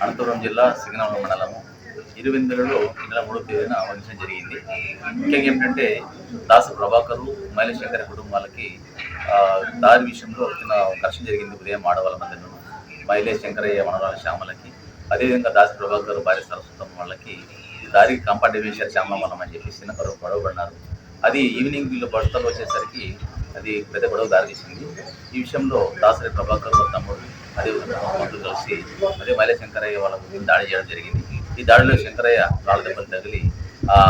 అనంతపురం జిల్లా సిగ్నల్ మండలము. ఇరువెందులలో ఈ నెల మూడో తేదీన వహించడం జరిగింది. ముఖ్యంగా ఏంటంటే దాసు ప్రభాకరు మైలశంకర కుటుంబాలకి దారి విషయంలో చిన్న ఘర్షణ జరిగింది. ఉదయం ఆడవాళ్ళ మధ్యలో. మైలే శంకరయ్య శ్యామలకి. అదేవిధంగా దాసి ప్రభాకర్ భార్య సరస్వతం వాళ్ళకి ఈ దారి కంపార్ట్ వేశారు శ్యామలం అని చెప్పేసి చిన్న గొడవ గొడవ పడినారు అది ఈవినింగ్ వీళ్ళు బడతలు వచ్చేసరికి అది పెద్ద గొడవ దారితీసింది. ఈ విషయంలో దాసరి ప్రభాకర్ వాళ్ళ తమ్ముడు అదేవిధంగా మంత్రులు కలిసి అదే మైల శంకరయ్య వాళ్ళ దాడి చేయడం జరిగింది. ఈ దాడిలో శంకరయ్య రాళ్ళ దెబ్బలు తగిలి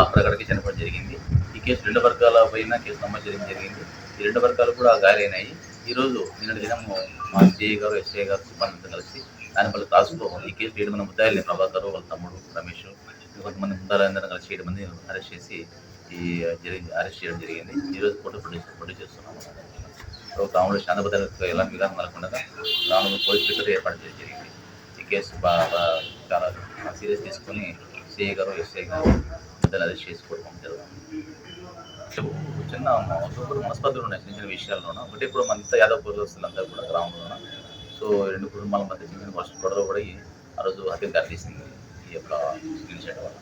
అక్కడక్కడికి చనిపోవడం జరిగింది. ఈ కేసు రెండు వర్గాల పైన కేసు నమోదు చేయడం జరిగింది. ఈ రెండు వర్గాలు కూడా గాయాలైనాయి. ఈ రోజు నిన్నటి దినము మా సిఐ గారు ఎస్ఐ గారు సిబ్బందితో కలిసి దానిపల్లి క్లాసులో ఈ కేసు ఏడు మంది ముద్దాయిల్ని ప్రభాకర్ వాళ్ళ తమ్ముడు రమేష్ కొంతమంది ముద్దాయిలందరూ కలిసి ఏడు మంది అరెస్ట్ చేసి ఈ జరిగి అరెస్ట్ చేయడం జరిగింది ఈ రోజు ఫోటో ప్రొడ్యూస్ ప్రొడ్యూస్ చేస్తున్నాము సో గ్రామంలో శాంతభద్రతకు ఎలాంటి విధానం కలగకుండా గ్రామంలో పోలీస్ స్టేషన్ ఏర్పాటు చేయడం జరిగింది ఈ కేసు బాగా చాలా సీరియస్ తీసుకొని సిఐ గారు ఎస్ఐ గారు పెద్దలు అరెస్ట్ చేసి జరుగుతుంది చిన్న మనస్పతులు ఉన్నాయి చిన్న చిన్న విషయాల్లోనూ ఒకటి ఇప్పుడు అంతా యాదవ్ కులస్తులంతా కూడా గ్రామంలోనూ సో రెండు కుటుంబాల మధ్య చిన్న వర్షం గొడవ కూడా ఆ రోజు హత్య దారితీసింది ఈ యొక్క ఇన్సిడెంట్ వల్ల.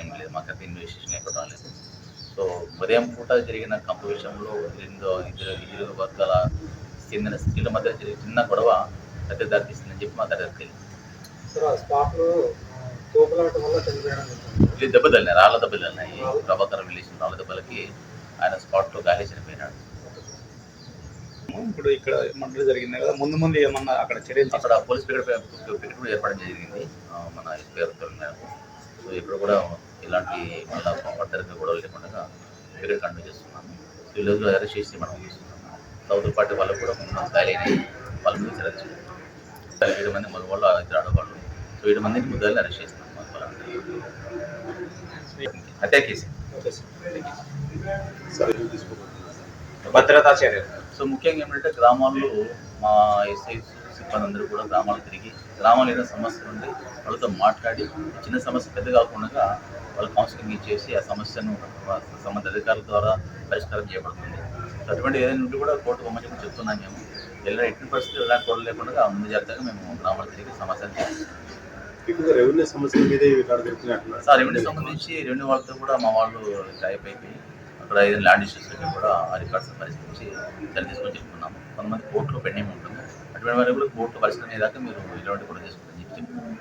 ఏం లేదు మాకైతే ఇన్వెస్టిగేషన్ ఎక్కడ రాలేదు. సో ఉదయం పూట జరిగిన కంపు విషయంలో రెండు ఇద్దరు ఇరు వర్గాల చెందిన స్త్రీల మధ్య జరిగిన చిన్న గొడవ హత్య దారితీసిందని చెప్పి మాకు దగ్గరికి తెలియదు దెబ్బ తగిలినాయి రాళ్ళ దెబ్బలు తగిలినాయి. ప్రభాకర్ విలేసిన రాళ్ళ దెబ్బలకి ఆయన స్పాట్లో గాలి చనిపోయినాడు. ఇప్పుడు ఇక్కడ మంటలు జరిగింది కదా ముందు ముందు ఏమన్నా అక్కడ చర్యలు అక్కడ పోలీస్ పికెట్ పికెట్ కూడా ఏర్పాటు జరిగింది. మన పేరు మేరకు. సో ఇప్పుడు కూడా ఇలాంటి మళ్ళా ఫర్దర్గా గొడవలు లేకుండా పికెట్ కంటిన్యూ చేస్తున్నాము సో ఈ అరెస్ట్ చేసి మనం సౌత్ పార్టీ వాళ్ళకు కూడా కొంత గాలి వాళ్ళ మీద తీసుకుంటాం. ఏడు మంది మన వాళ్ళు ఇద్దరు ఆడవాళ్ళు. సో ఏడు మందిని ముద్దాయిల్ని అరెస్ట్ చేస్తున్నాం హత్య కేసు భద్రతా చర్యలు. సో ముఖ్యంగా ఏంటంటే గ్రామాల్లో మా ఎస్ఐ సిబ్బంది అందరూ కూడా గ్రామాలు తిరిగి గ్రామాల్లో ఏదైనా సమస్యలు ఉంటే వాళ్ళతో మాట్లాడి చిన్న సమస్య పెద్ద కాకుండా వాళ్ళు కౌన్సిలింగ్ ఇచ్చేసి ఆ సమస్యను సంబంధిత అధికారుల ద్వారా పరిష్కారం చేయబడుతుంది. సో అటువంటి ఏదైనా ఉంటే కూడా కోర్టు బొమ్మని కూడా చెప్తున్నాం మేము. వెళ్ళిన ఎట్టి పరిస్థితులు ఎలాంటి గొడవలు లేకుండా ముందు జాగ్రత్తగా మేము గ్రామాలు తిరిగి సమస్యలు రెవెన్యూ మీదే సార్ రెవెన్యూ సంబంధించి రెవెన్యూ వాళ్ళతో కూడా మా వాళ్ళు టైప్ అయిపోయి అక్కడ ఏదైనా ల్యాండ్ ఇష్యూస్ ఉంటే కూడా ఆ రికార్డ్స్ పరిశీలించి చర్య తీసుకొని చెప్తున్నాము కొంతమంది కోర్టులో పెండింగ్ ఉంటుంది. అటువంటి వారికి కూడా కోర్టు పరిశీలన అయ్యేదాకా మీరు ఇలాంటి కూడా చేసుకుంటారని చెప్పి చెప్తున్నాము